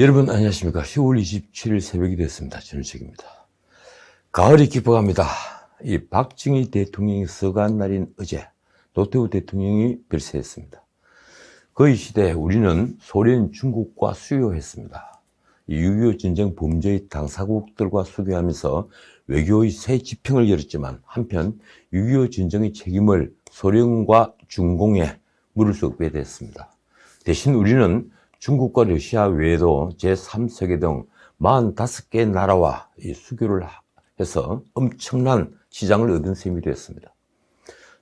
여러분 안녕하십니까? 10월 27일 새벽이 됐습니다. 전우책입니다. 가을이 깊어갑니다. 이 박정희 대통령이 서간 날인 어제 노태우 대통령이 별세했습니다. 그이 시대에 우리는 소련 중국과 수교했습니다. 6.25 전쟁 범죄의 당사국들과 수교하면서 외교의 새 지평을 열었지만 한편 6.25 전쟁의 책임을 소련과 중공에 물을 수 없게 됐습니다. 대신 우리는 중국과 러시아 외에도 제3세계 등 45개 나라와 이 수교를 해서 엄청난 시장을 얻은 셈이 되었습니다.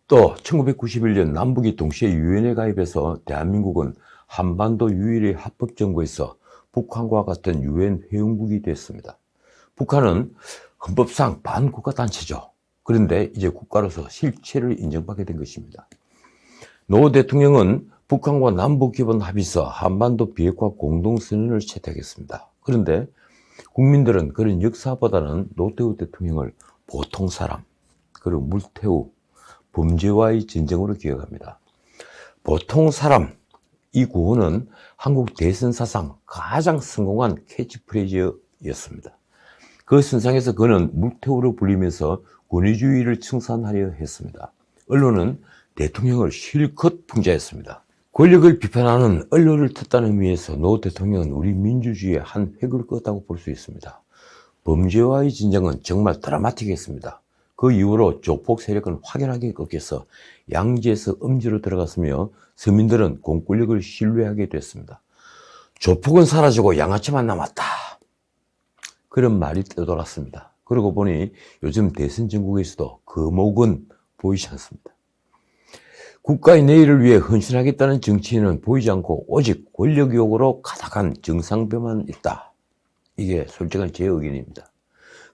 또 1991년 남북이 동시에 유엔에 가입해서 대한민국은 한반도 유일의 합법정부에서 북한과 같은 유엔 회원국이 됐습니다. 북한은 헌법상 반국가 단체죠. 그런데 이제 국가로서 실체를 인정받게 된 것입니다. 노 대통령은 북한과 남북 기본 합의서 한반도 비핵화 공동선언을 채택했습니다. 그런데 국민들은 그런 역사보다는 노태우 대통령을 보통 사람, 그리고 물태우, 범죄와의 전쟁으로 기억합니다. 보통 사람, 이 구호는 한국 대선 사상 가장 성공한 캐치프레이즈였습니다. 그 선상에서 그는 물태우로 불리면서 권위주의를 청산하려 했습니다. 언론은 대통령을 실컷 풍자했습니다. 권력을 비판하는 언론을 텄다는 의미에서 노 대통령은 우리 민주주의의 한 획을 껐다고 볼 수 있습니다. 범죄와의 진정은 정말 드라마틱했습니다. 그 이후로 조폭 세력은 확연하게 꺾여서 양지에서 음지로 들어갔으며 서민들은 공권력을 신뢰하게 됐습니다. 조폭은 사라지고 양아치만 남았다. 그런 말이 떠돌았습니다. 그러고 보니 요즘 대선 전국에서도 거목은 보이지 않습니다. 국가의 내일을 위해 헌신하겠다는 정치인은 보이지 않고 오직 권력욕으로 가득한 정상배만 있다. 이게 솔직한 제 의견입니다.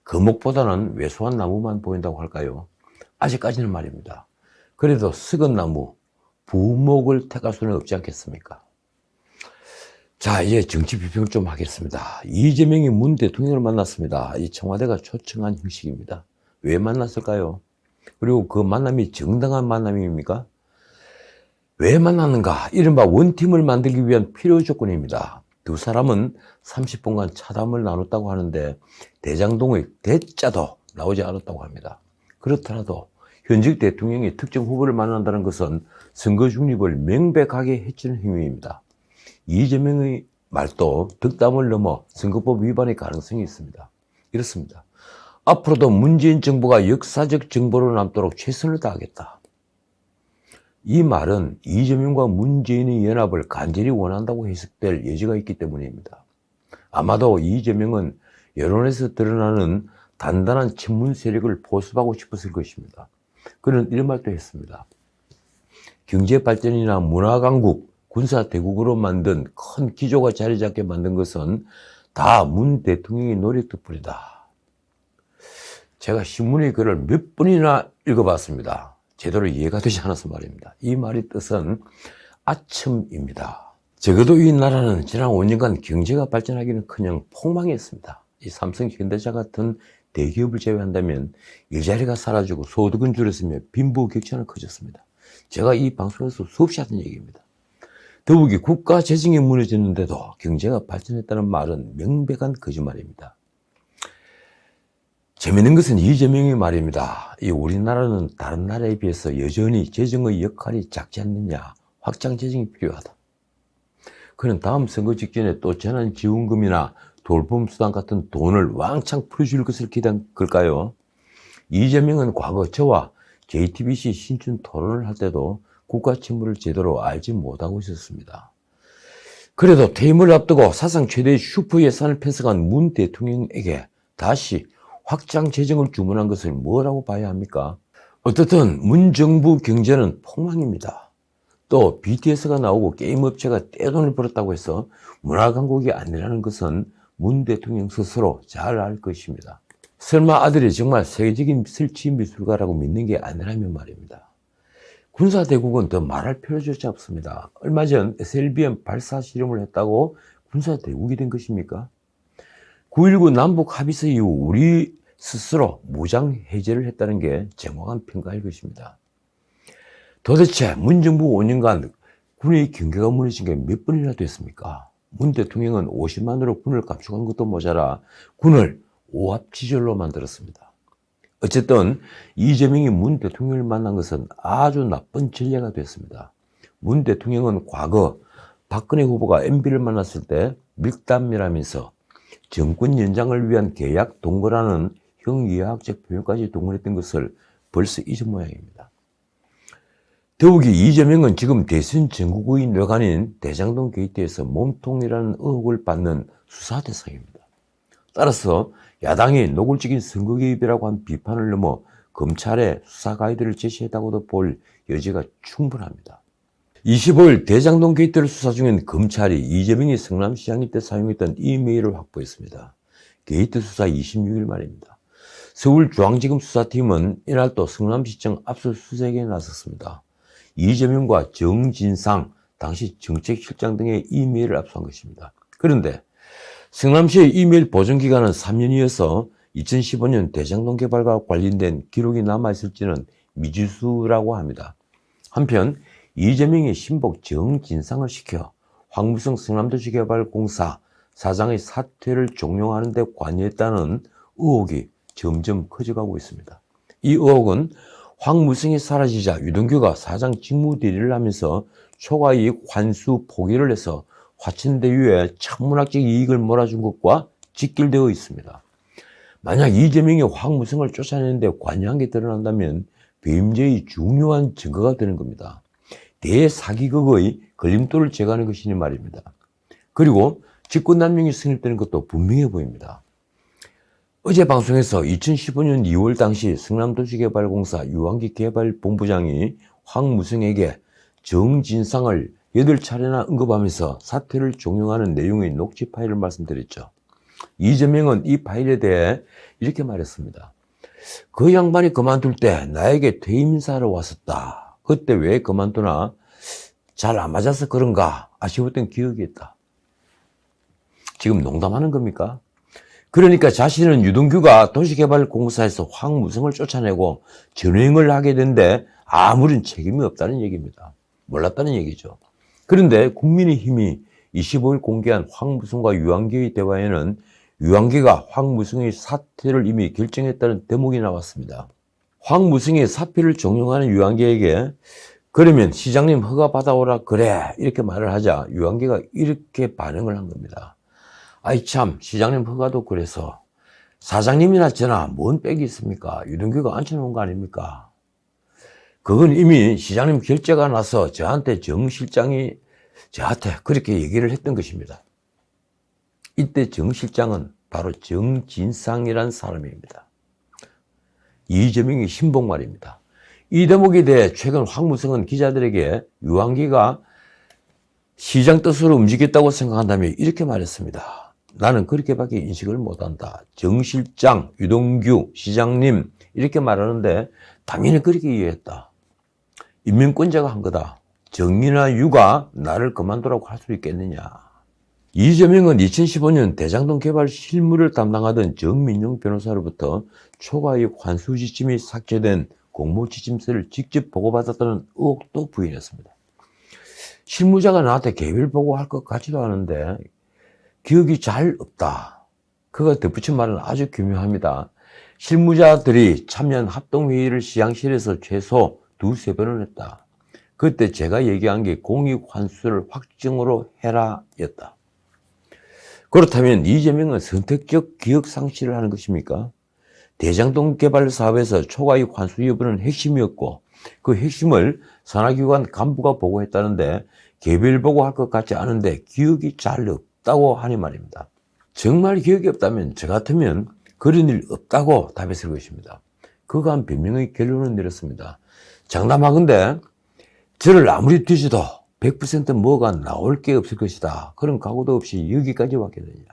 거목보다는 왜소한 나무만 보인다고 할까요? 아직까지는 말입니다. 그래도 썩은 나무, 부목을 택할 수는 없지 않겠습니까? 자, 이제 정치 비평 좀 하겠습니다. 이재명이 문 대통령을 만났습니다. 이 청와대가 초청한 형식입니다. 왜 만났을까요? 그리고 그 만남이 정당한 만남입니까? 왜 만났는가? 이른바 원팀을 만들기 위한 필요 조건입니다. 두 사람은 30분간 차담을 나눴다고 하는데 대장동의 대자도 나오지 않았다고 합니다. 그렇더라도 현직 대통령이 특정 후보를 만난다는 것은 선거 중립을 명백하게 해치는 행위입니다. 이재명의 말도 득담을 넘어 선거법 위반의 가능성이 있습니다. 이렇습니다. 앞으로도 문재인 정부가 역사적 정보로 남도록 최선을 다하겠다. 이 말은 이재명과 문재인의 연합을 간절히 원한다고 해석될 여지가 있기 때문입니다. 아마도 이재명은 여론에서 드러나는 단단한 친문 세력을 보습하고 싶었을 것입니다. 그는 이런 말도 했습니다. 경제 발전이나 문화 강국, 군사 대국으로 만든 큰 기조가 자리 잡게 만든 것은 다 문 대통령의 노력 덕분이다. 제가 신문의 글을 몇 번이나 읽어봤습니다. 제대로 이해가 되지 않아서 말입니다. 이 말의 뜻은 아첨입니다. 적어도 이 나라는 지난 5년간 경제가 발전하기는 커녕 폭망했습니다. 이 삼성, 현대차 같은 대기업을 제외한다면 일자리가 사라지고 소득은 줄었으며 빈부 격차는 커졌습니다. 제가 이 방송에서 수없이 하던 얘기입니다. 더욱이 국가 재정이 무너졌는데도 경제가 발전했다는 말은 명백한 거짓말입니다. 재밌는 것은 이재명의 말입니다. 이 우리나라는 다른 나라에 비해서 여전히 재정의 역할이 작지 않느냐, 확장 재정이 필요하다. 그는 다음 선거 직전에 또 재난지원금이나 돌봄수당 같은 돈을 왕창 풀어줄 것을 기대한 걸까요? 이재명은 과거 저와 JTBC 신춘 토론을 할 때도 국가 침무를 제대로 알지 못하고 있었습니다. 그래도 퇴임을 앞두고 사상 최대의 슈퍼 예산을 편성한 문 대통령에게 다시 확장 재정을 주문한 것을 뭐라고 봐야 합니까? 어떻든 문 정부 경제는 폭망입니다. 또 BTS가 나오고 게임 업체가 떼돈을 벌었다고 해서 문화 강국이 아니라는 것은 문 대통령 스스로 잘 알 것입니다. 설마 아들이 정말 세계적인 설치 미술가라고 믿는 게 아니라면 말입니다. 군사대국은 더 말할 필요조차 없습니다. 얼마 전 SLBM 발사 실험을 했다고 군사대국이 된 것입니까? 9.19 남북 합의서 이후 우리 스스로 무장 해제를 했다는 게 정확한 평가일 것입니다. 도대체 문정부 5년간 군의 경계가 무너진 게 몇 번이나 됐습니까? 문 대통령은 50만으로 군을 감축한 것도 모자라 군을 오합지졸로 만들었습니다. 어쨌든 이재명이 문 대통령을 만난 것은 아주 나쁜 전례가 됐습니다. 문 대통령은 과거 박근혜 후보가 MB를 만났을 때 밀담이라면서 정권 연장을 위한 계약 동거라는 형이해학적 표현까지 동원했던 것을 벌써 잊은 모양입니다. 더욱이 이재명은 지금 대선 전국의 뇌관인 대장동 게이트에서 몸통이라는 의혹을 받는 수사 대상입니다. 따라서 야당이 노골적인 선거 개입이라고 한 비판을 넘어 검찰에 수사 가이드를 제시했다고도 볼 여지가 충분합니다. 25일 대장동 게이트를 수사 중인 검찰이 이재명이 성남시장일 때 사용했던 이메일을 확보했습니다. 게이트 수사 26일 말입니다. 서울중앙지검 수사팀은 이날 또 성남시청 압수수색에 나섰습니다. 이재명과 정진상 당시 정책실장 등의 이메일을 압수한 것입니다. 그런데 성남시의 이메일 보존기간은 3년이어서 2015년 대장동 개발과 관련된 기록이 남아있을지는 미지수라고 합니다. 한편 이재명이 신복 정진상을 시켜 황무성 성남도시개발공사 사장의 사퇴를 종용하는 데 관여했다는 의혹이 점점 커져가고 있습니다. 이 의혹은 황무성이 사라지자 유동규가 사장 직무 대리를 하면서 초과이익 환수 포기를 해서 화천대유에 천문학적 이익을 몰아준 것과 직결되어 있습니다. 만약 이재명이 황무성을 쫓아내는데 관여한 게 드러난다면 배임죄의 중요한 증거가 되는 겁니다. 대사기극의 걸림돌을 제거하는 것이니 말입니다. 그리고 직권남용이 성립되는 것도 분명해 보입니다. 어제 방송에서 2015년 2월 당시 성남도시개발공사 유한기 개발본부장이 황무성에게 정진상을 8차례나 언급하면서 사퇴를 종용하는 내용의 녹취 파일을 말씀드렸죠. 이재명은 이 파일에 대해 이렇게 말했습니다. 그 양반이 그만둘 때 나에게 퇴임 인사하러 왔었다. 그때 왜 그만두나 잘 안 맞아서 그런가 아쉬웠던 기억이 있다. 지금 농담하는 겁니까? 그러니까 자신은 유동규가 도시개발공사에서 황무성을 쫓아내고 전횡을 하게 된데 아무런 책임이 없다는 얘기입니다. 몰랐다는 얘기죠. 그런데 국민의힘이 25일 공개한 황무성과 유한기의 대화에는 유한기가 황무성의 사퇴를 이미 결정했다는 대목이 나왔습니다. 황무성이 사표를 종용하는 유한기에게 그러면 시장님 허가 받아오라 그래 이렇게 말을 하자 유한기가 이렇게 반응을 한 겁니다. 아이 참 시장님 허가도 그래서 사장님이나 저나 뭔 빽이 있습니까? 유동규가 앉혀놓은 거 아닙니까? 그건 이미 시장님 결재가 나서 저한테 정 실장이 저한테 그렇게 얘기를 했던 것입니다. 이때 정 실장은 바로 정진상이란 사람입니다. 이재명이 신봉 말입니다. 이 대목에 대해 최근 황무성은 기자들에게 유한기가 시장 뜻으로 움직였다고 생각한다면 이렇게 말했습니다. 나는 그렇게밖에 인식을 못한다. 정 실장, 유동규, 시장님 이렇게 말하는데 당연히 그렇게 이해했다. 인민권자가 한 거다. 정의나 유가 나를 그만두라고 할 수 있겠느냐. 이재명은 2015년 대장동 개발 실무를 담당하던 정민용 변호사로부터 초과이익 환수 지침이 삭제된 공모 지침서를 직접 보고받았다는 의혹도 부인했습니다. 실무자가 나한테 개별 보고할 것 같지도 않은데 기억이 잘 없다. 그가 덧붙인 말은 아주 교묘합니다. 실무자들이 참여한 합동회의를 시향실에서 최소 두세 번을 했다. 그때 제가 얘기한 게 공익 환수를 확정으로 해라 였다. 그렇다면 이재명은 선택적 기억 상실을 하는 것입니까? 대장동 개발 사업에서 초과이익 환수 여부는 핵심이었고 그 핵심을 산하기관 간부가 보고했다는데 개별 보고할 것 같지 않은데 기억이 잘 없 다고 하니 말입니다. 정말 기억이 없다면 저 같으면 그런 일 없다고 답했을 것입니다. 한 변명의 결론을 내렸습니다. 장담하건데 저를 아무리 뒤져도 100% 뭐가 나올 게 없을 것이다. 그런 각오도 없이 여기까지 왔게 되냐.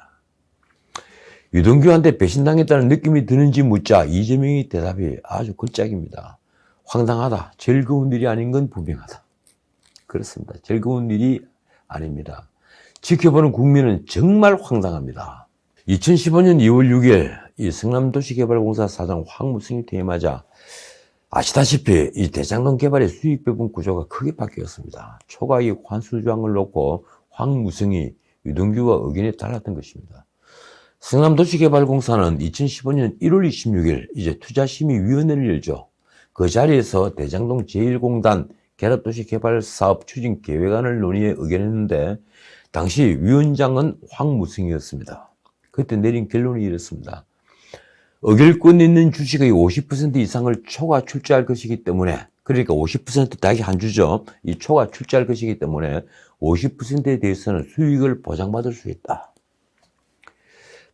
유동규한테 배신당했다는 느낌이 드는지 묻자 이재명의 대답이 아주 걸작입니다. 황당하다. 즐거운 일이 아닌 건 분명하다. 그렇습니다. 즐거운 일이 아닙니다. 지켜보는 국민은 정말 황당합니다. 2015년 2월 6일 이 성남도시개발공사 사장 황무승이 퇴임하자 아시다시피 이 대장동 개발의 수익 배분 구조가 크게 바뀌었습니다. 초과이익 환수 조항을 놓고 황무승이 유동규와 의견이 달랐던 것입니다. 성남도시개발공사는 2015년 1월 26일 이제 투자심의위원회를 열죠. 그 자리에서 대장동 제1공단 계랍도시개발사업 추진 계획안을 논의해 의견했는데 당시 위원장은 황무승이었습니다. 그때 내린 결론이 이렇습니다. 의결권 있는 주식의 50% 이상을 초과 출자할 것이기 때문에 그러니까 50% 딱이 한 주죠. 이 초과 출자할 것이기 때문에 50%에 대해서는 수익을 보장받을 수 있다.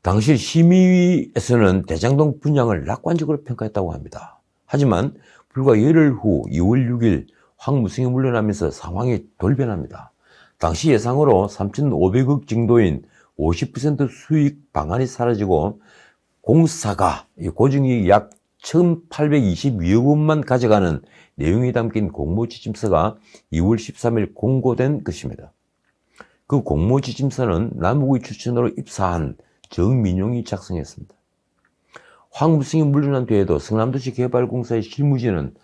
당시 심의위에서는 대장동 분양을 낙관적으로 평가했다고 합니다. 하지만 불과 열흘 후 2월 6일 황무승이 물러나면서 상황이 돌변합니다. 당시 예상으로 3,500억 정도인 50% 수익 방안이 사라지고 공사가 고증이 약 1,822억 원만 가져가는 내용이 담긴 공모지침서가 2월 13일 공고된 것입니다. 그 공모지침서는 남욱의 추천으로 입사한 정민용이 작성했습니다. 황무승이 물러난 뒤에도 성남도시 개발공사의 실무진은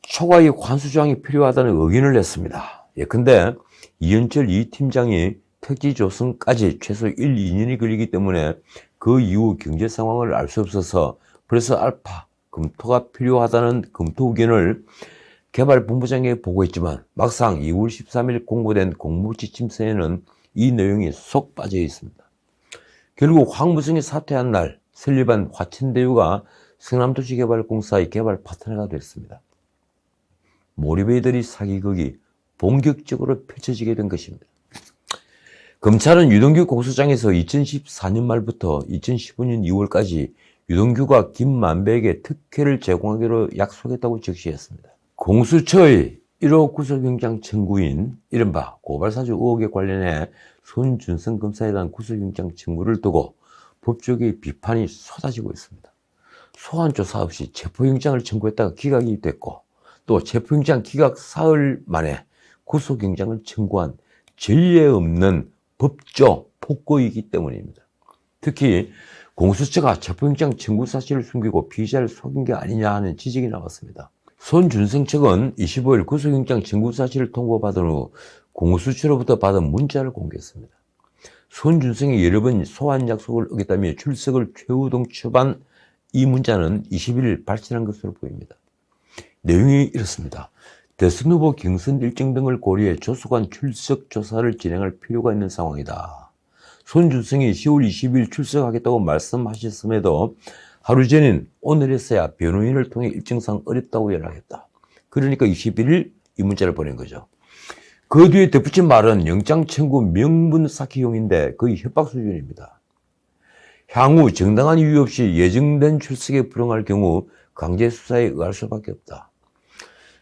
초과의 관수조항이 필요하다는 의견을 냈습니다. 예컨대 이현철 이 팀장이 택지 조성까지 최소 1, 2년이 걸리기 때문에 그 이후 경제 상황을 알 수 없어서 그래서 알파 검토가 필요하다는 검토 의견을 개발본부장에게 보고했지만 막상 2월 13일 공고된 공무지침서에는 이 내용이 쏙 빠져 있습니다. 결국 황무승이 사퇴한 날 설립한 화천대유가 성남도시개발공사의 개발 파트너가 됐습니다. 모리베이들이 사기극이 본격적으로 펼쳐지게 된 것입니다. 검찰은 유동규 공소장에서 2014년 말부터 2015년 2월까지 유동규가 김만배에게 특혜를 제공하기로 약속했다고 적시했습니다. 공수처의 1호 구속영장 청구인 이른바 고발사주 의혹에 관련해 손준성 검사에 대한 구속영장 청구를 두고 법조계의 비판이 쏟아지고 있습니다. 소환조사 없이 체포영장을 청구했다가 기각이 됐고 또 체포영장 기각 사흘 만에 구속영장을 청구한 전례 없는 법조 폭거이기 때문입니다. 특히 공수처가 체포영장 청구 사실을 숨기고 피의자를 속인 게 아니냐 하는 지적이 나왔습니다. 손준성 측은 25일 구속영장 청구 사실을 통보받은 후 공수처로부터 받은 문자를 공개했습니다. 손준성이 여러 번 소환 약속을 어겼다며 출석을 최우동 처반 이 문자는 21일 발신한 것으로 보입니다. 내용이 이렇습니다. 대선 후보 경선 일정 등을 고려해 조수관 출석 조사를 진행할 필요가 있는 상황이다. 손준성이 10월 20일 출석하겠다고 말씀하셨음에도 하루 전인 오늘에서야 변호인을 통해 일정상 어렵다고 연락했다. 그러니까 21일 이 문자를 보낸 거죠. 그 뒤에 덧붙인 말은 영장 청구 명분 쌓기용인데 거의 협박 수준입니다. 향후 정당한 이유 없이 예정된 출석에 불응할 경우 강제 수사에 의할 수밖에 없다.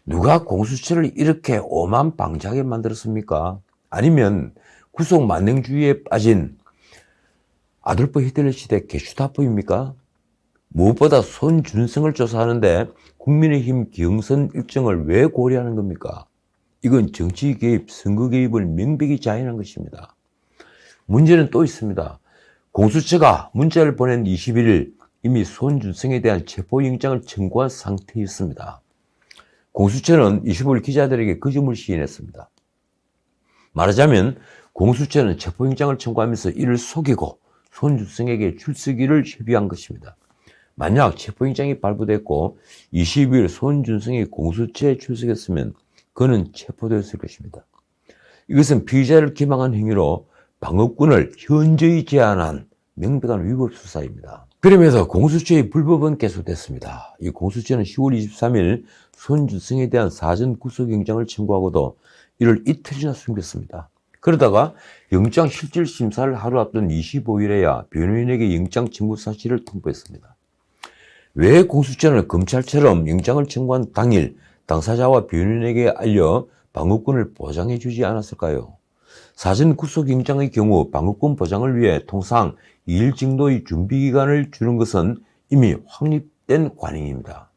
누가 공수처를 이렇게 오만 방자하게 만들었습니까? 아니면 구속 만능주의에 빠진 아돌프 히틀러 시대 게슈타포입니까? 무엇보다 손준성을 조사하는데 국민의힘 경선 일정을 왜 고려하는 겁니까? 이건 정치 개입, 선거 개입을 명백히 자인한 것입니다. 문제는 또 있습니다. 공수처가 문자를 보낸 21일 이미 손준성에 대한 체포영장을 청구한 상태였습니다. 공수처는 25일 기자들에게 그 점을 시인했습니다. 말하자면 공수처는 체포영장을 청구하면서 이를 속이고 손준성에게 출석기를 협의한 것입니다. 만약 체포영장이 발부됐고 20일 손준성이 공수처에 출석했으면 그는 체포되었을 것입니다. 이것은 피의자를 기망한 행위로 방어권을 현저히 제한한 명백한 위법 수사입니다. 그러면서 공수처의 불법은 계속됐습니다. 이 공수처는 10월 23일 손준성에 대한 사전 구속영장을 청구하고도 이를 이틀이나 숨겼습니다. 그러다가 영장 실질 심사를 하루 앞둔 25일에야 변호인에게 영장 청구 사실을 통보했습니다. 왜 공수처는 검찰처럼 영장을 청구한 당일 당사자와 변호인에게 알려 방어권을 보장해 주지 않았을까요? 사전 구속영장의 경우 방어권 보장을 위해 통상 2일 정도의 준비기간을 주는 것은 이미 확립된 관행입니다.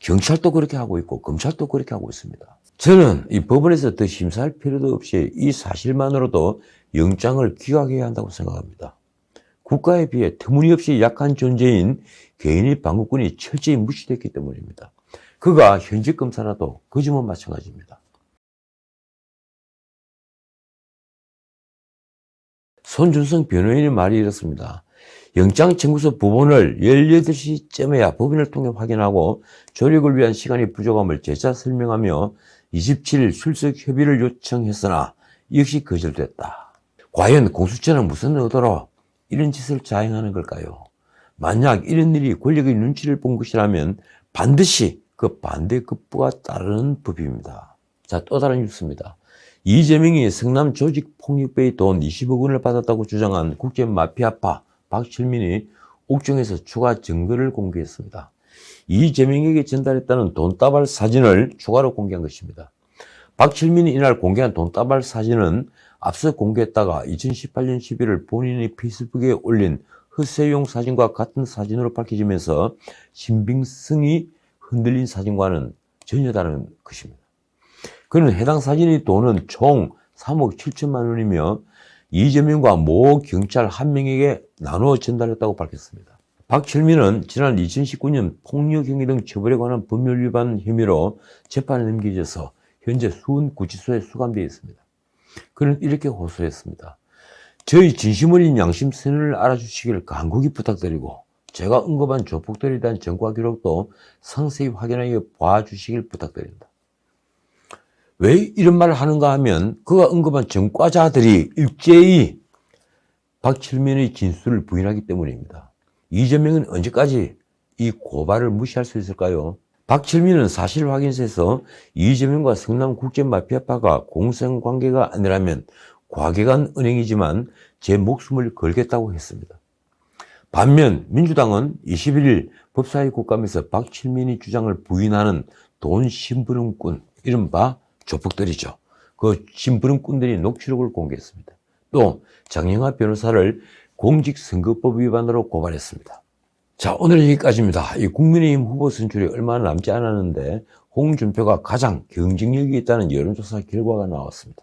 경찰도 그렇게 하고 있고 검찰도 그렇게 하고 있습니다. 저는 이 법원에서 더 심사할 필요도 없이 이 사실만으로도 영장을 기각해야 한다고 생각합니다. 국가에 비해 터무니없이 약한 존재인 개인의 방어권이 철저히 무시됐기 때문입니다. 그가 현직 검사라도 그 점은 마찬가지입니다. 손준성 변호인의 말이 이렇습니다. 영장 청구서 부분을 18시쯤에야 법인을 통해 확인하고 조력을 위한 시간이 부족함을 재차 설명하며 27일 출석 협의를 요청했으나 역시 거절됐다. 과연 공수처는 무슨 의도로 이런 짓을 자행하는 걸까요? 만약 이런 일이 권력의 눈치를 본 것이라면 반드시 그 반대 급부가 따르는 법입니다. 자, 또 다른 뉴스입니다. 이재명이 성남 조직 폭력배의 돈 20억 원을 받았다고 주장한 국제 마피아파 박철민이 옥중에서 추가 증거를 공개했습니다. 이재명에게 전달했다는 돈다발 사진을 추가로 공개한 것입니다. 박철민이 이날 공개한 돈다발 사진은 앞서 공개했다가 2018년 11월 본인이 페이스북에 올린 허세용 사진과 같은 사진으로 밝혀지면서 신빙성이 흔들린 사진과는 전혀 다른 것입니다. 그는 해당 사진의 돈은 총 3억 7천만 원이며 이재명과 모 경찰 한 명에게 나누어 전달했다고 밝혔습니다. 박철민은 지난 2019년 폭력행위 등 처벌에 관한 법률 위반 혐의로 재판에 넘겨져서 현재 수원구치소에 수감되어 있습니다. 그는 이렇게 호소했습니다. 저희 진심 어린 양심 선언을 알아주시길 간곡히 부탁드리고 제가 언급한 조폭들에 대한 전과 기록도 상세히 확인하여 봐주시길 부탁드립니다. 왜 이런 말을 하는가 하면 그가 언급한 전과자들이 일제히 박철민의 진술을 부인하기 때문입니다. 이재명은 언제까지 이 고발을 무시할 수 있을까요? 박철민은 사실 확인서에서 이재명과 성남국제마피아파가 공생관계가 아니라면 과계간 은행이지만 제 목숨을 걸겠다고 했습니다. 반면 민주당은 21일 법사위 국감에서 박철민이 주장을 부인하는 돈 심부름꾼, 이른바 조폭들이죠. 그 심부름꾼들이 녹취록을 공개했습니다. 또 장영하 변호사를 공직선거법 위반으로 고발했습니다. 자, 오늘은 여기까지입니다. 이 국민의힘 후보 선출이 얼마 남지 않았는데 홍준표가 가장 경쟁력이 있다는 여론조사 결과가 나왔습니다.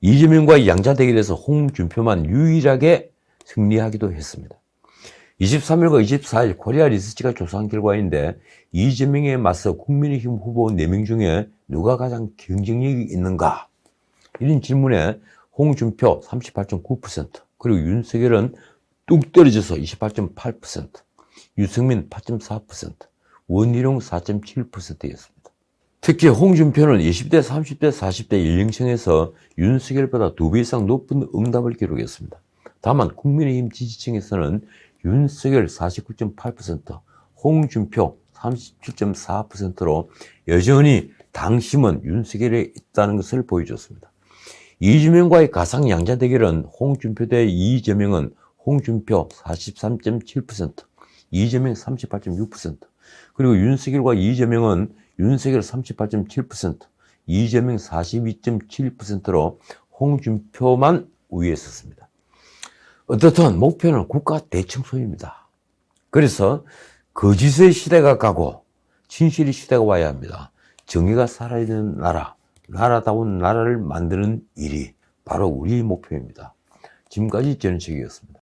이재명과 양자 대결에서 홍준표만 유일하게 승리하기도 했습니다. 23일과 24일 코리아 리서치가 조사한 결과인데 이재명에 맞서 국민의힘 후보 4명 중에 누가 가장 경쟁력이 있는가? 이런 질문에 홍준표 38.9%, 그리고 윤석열은 뚝 떨어져서 28.8%, 유승민 8.4%, 원희룡 4.7%였습니다. 특히 홍준표는 20대, 30대, 40대 연령층에서 윤석열보다 두 배 이상 높은 응답을 기록했습니다. 다만 국민의힘 지지층에서는 윤석열 49.8%, 홍준표 37.4%로 여전히 당심은 윤석열에 있다는 것을 보여줬습니다. 이재명과의 가상 양자 대결은 홍준표 대 이재명은 홍준표 43.7%, 이재명 38.6%, 그리고 윤석열과 이재명은 윤석열 38.7%, 이재명 42.7%로 홍준표만 우위에 섰습니다. 어떻든 목표는 국가 대청소입니다. 그래서 거짓의 시대가 가고 진실의 시대가 와야 합니다. 정의가 살아있는 나라, 나라다운 나라를 만드는 일이 바로 우리의 목표입니다. 지금까지 전현책이었습니다.